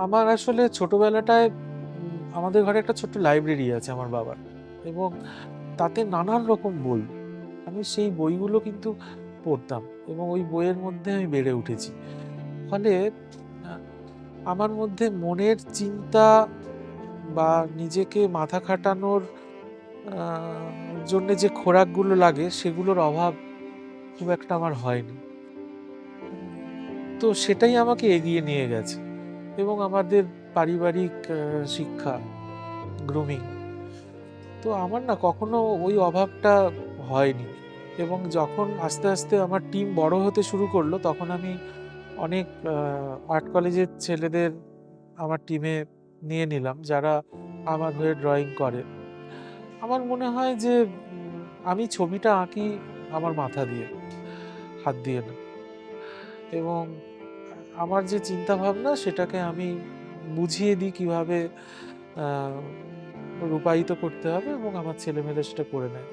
আমার আসলে ছোটবেলাটায় আমাদের ঘরে একটা ছোট্ট লাইব্রেরি আছে আমার বাবার। এবং তাতে নানান রকম বই। আমি সেই বইগুলো কিন্তু পড়তাম এবং ওই বইয়ের মধ্যে আমি বেড়ে উঠেছি। ফলে, আমার মধ্যে মনের চিন্তা বা নিজেকে মাথা খাটানোর জন্য যে খোরাকগুলো লাগে, সেগুলোর অভাব খুব একটা আমার হয়নি। তো সেটাই আমাকে এগিয়ে নিয়ে গেছে। এবং আমাদের পারিবারিক শিক্ষা গ্রুমিং তো আমার না কখনো ওই অভাবটা হয়নি এবং যখন আস্তে আস্তে আমার টিম বড় হতে শুরু করল, তখন আমি অনেক আর্ট কলেজের ছেলেদের আমার টিমে নিয়ে নিলাম, যারা আমার হয়ে ড্রয়িং করে। আমার মনে হয় যে, আমি ছবিটা আঁকি আমার মাথা দিয়ে, হাত দিয়ে না। এবং আমার যে চিন্তা ভাবনা সেটাকে আমি বুঝিয়ে দিই কীভাবে রূপায়িত করতে হবে এবং আমার ছেলেমেয়েরা সেটা করে নেয়।